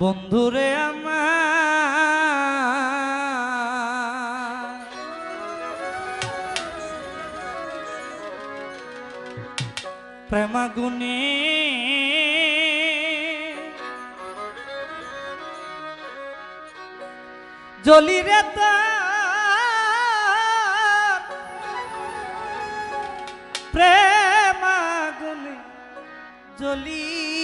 বন্ধুরে আমার। প্রেমাগুনি জলি রে প্রেমাগুনি জলি।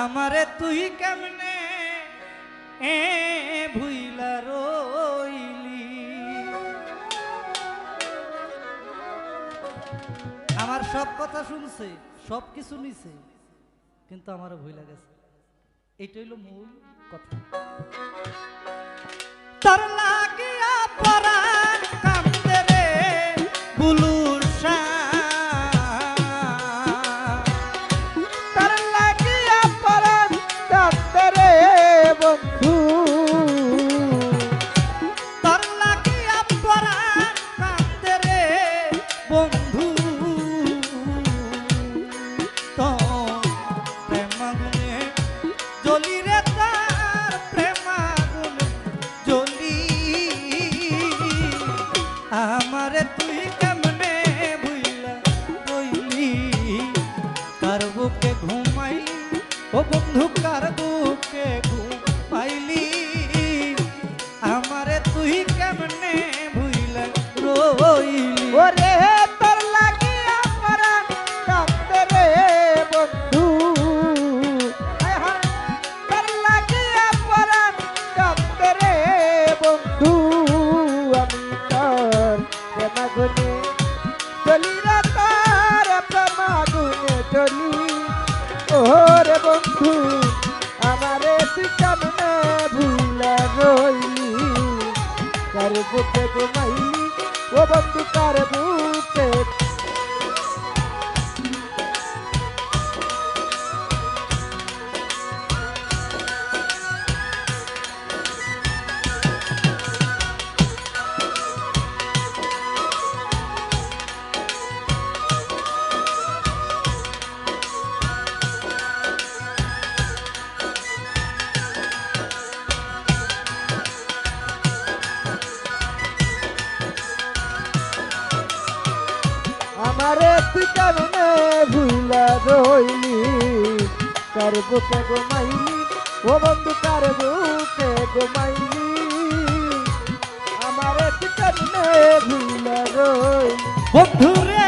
আমারে তুই কেমনে এ ভুইলা রইলি? আমার সব কথা শুনছে, সব কিছু নিছে, কিন্তু আমারও ভুইলা গেছে। এটাই হলো মূল কথা। বুকে ঘুমাই ও বন্ধু কার বুকে ঘুমাইলি ও বন্ধু কার কার বুকে ঘুমাইলি ও বন্ধু কার বুকে ঘুমাইলি আমারে কেমনে ভুলা রইলি বন্ধুরে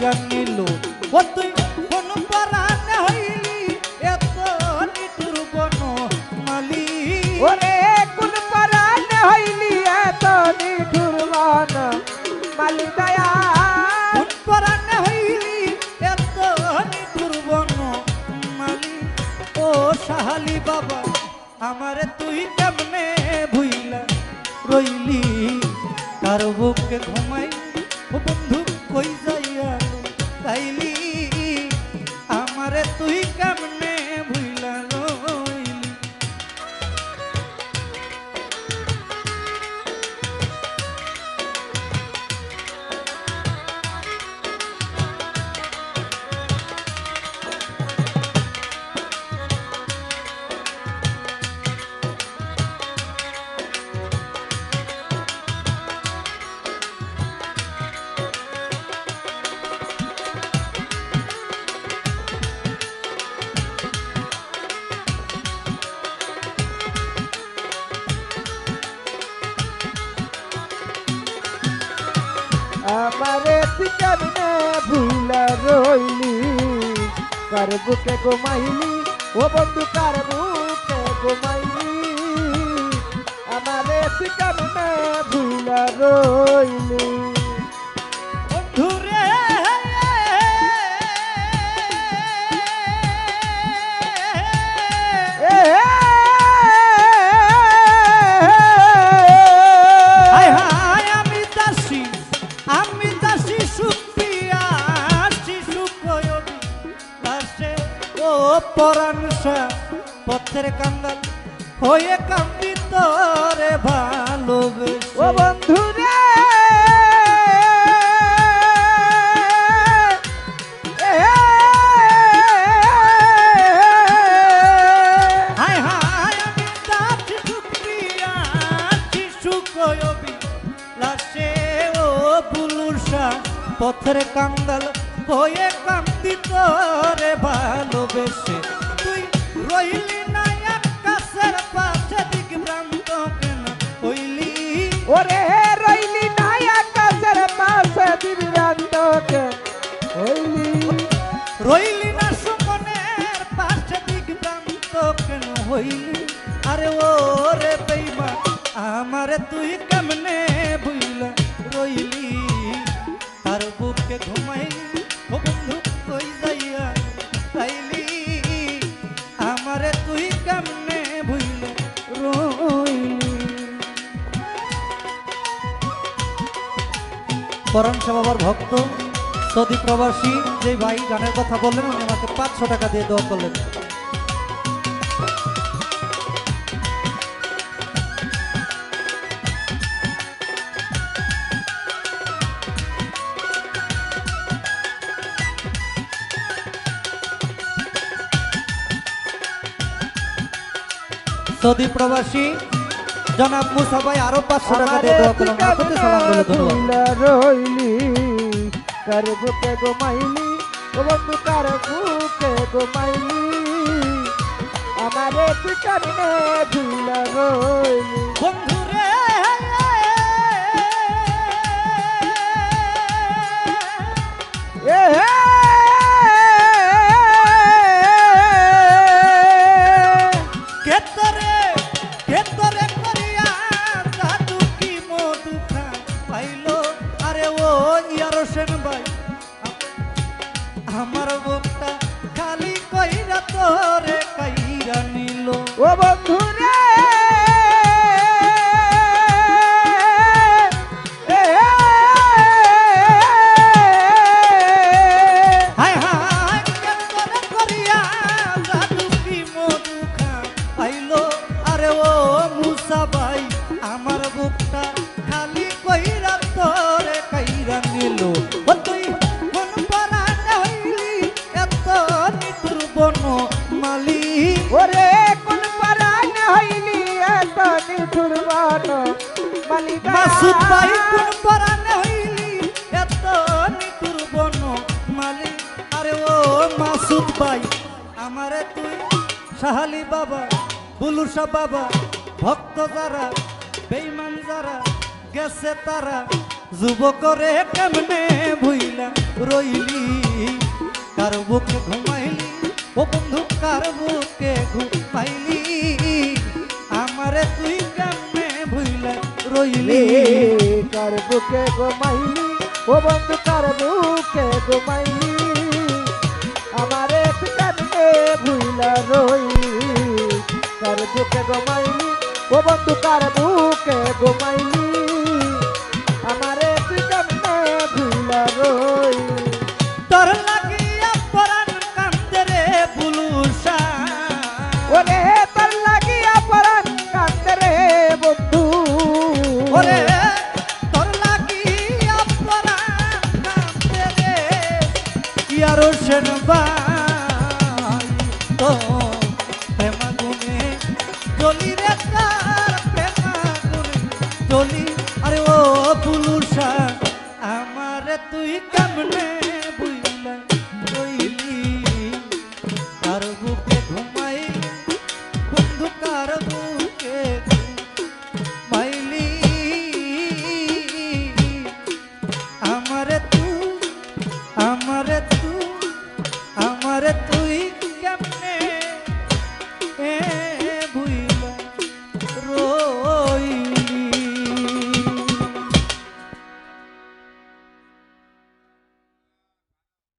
তোরে কইরা নিল ও তুই কোন পরাণে হইলি এত নিটুর বন মালি। ওরে কোন পরাণ হইলি এত নিঠুর মান মালি দয়া। কোন পরাণে হইলি এত নিটুর বন মালি। ও সাহালি বাবা আমারে তুই কেমনে ভুইলা রইলি? বুকে ঘুমাই বন্ধু কই আমারে তুই কেমনে ভুলা রইলি। কার বুকে ঘুমাইলি? ও বন্ধু, কার বুকে ঘুমাইলি? আমারে তুই কেমনে ভুলা রইলি। বন্ধুরে পথের কাঙ্গাল হয়ে কান্দি তোরে ভালোবেসে ও বন্ধু রে হায় হায় পথের কাঙ্গাল হয়ে কান্দি তোরে ভালোবেসে আরে ও রে বেইমা আমারে তুই কেমনে ভুইলা রইলি? তার বুকে ঘুমাইলি বন্ধু কই যাইয়া তাইলি আমারে তুই কেমনে ভুইলা রইলি? করণ বাবার ভক্ত, সৌদি প্রবাসী, যে ভাই গানের কথা বললেন, উনি আমাকে পাঁচশো টাকা দিয়ে দোয়া করলেন। সৌদি প্রবাসী। জনাব মুসাবাই আরও পাঁচশো টাকা দিয়ে দোয়া করলাম আপনাদের সালাম বলে ধন্যবাদ। রইলি কার বুকে ঘুমাইলি? ও বন্ধু কার বুকে আমারে তুই ভুলা রইলি। বন্ধুরে মাসুদ ভাই, কোন পরাণে হইলি এত নিঠুর বন মালি। আরে ও মাসুদ ভাই, আমারে তুই সাহালি বাবা বুলুসা বাবা, ভক্ত যারা বেইমান যারা, গেছে তারা, যুবকরে কেমনে ভুইলা রইলি? কার বুকে ঘুমাইলি? ও বন্ধু, কার বুকে ঘুমাইলি? আমারে তুই কেমনে রইলি। কার বুকে গোমাইলি ও বন্ধু, কার বুকে গোমাইলি আমার পিকানে ভুইলা রইলি। কার বুকে গোমাইলি ও বন্ধু, কার বুকে গোমাইলি চলি আরে ও বুলুসা আমারে তুই কেমনে